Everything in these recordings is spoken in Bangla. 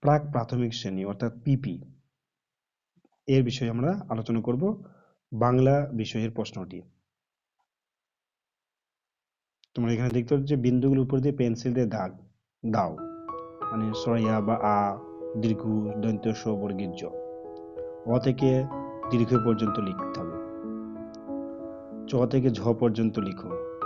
প্রাক প্রাথমিক শ্রেণি, অর্থাৎ পিপি এর বিষয়ে আমরা আলোচনা করব বাংলা বিষয়ের প্রশ্নটি। তোমরা এখানে দেখতে পাচ্ছ যে বিন্দুগুলোর উপর দিয়ে পেন্সিল দিয়ে দাগ, দাও। মানে সরিয়া বা আ, দীর্ঘ দন্ত স বর্গীর জ অ থেকে দীর্ঘ পর্যন্ত লিখতে হবে। চ থেকে ঝ পর্যন্ত লিখো।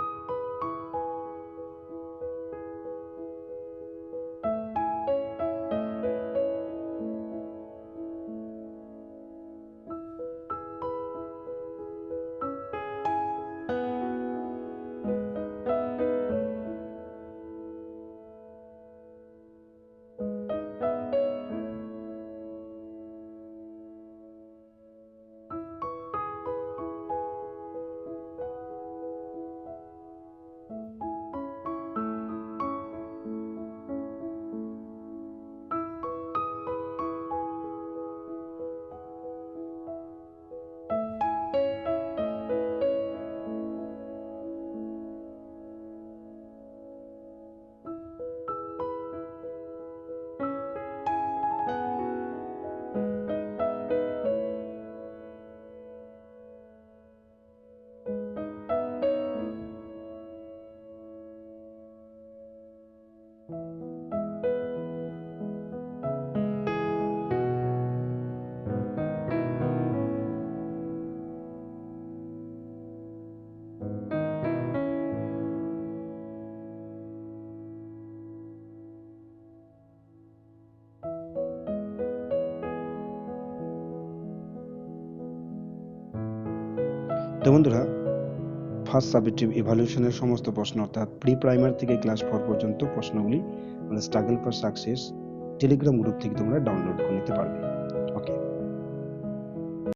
তো বন্ধুরা ফার্স্ট সাবজেক্টিভ ইভালুয়েশনের সমস্ত প্রশ্ন অর্থাৎ প্রি প্রাইমারি থেকে ক্লাস ফোর পর্যন্ত প্রশ্নগুলি struggle for success Telegram group থেকে তোমরা ডাউনলোড করে নিতে পারবে।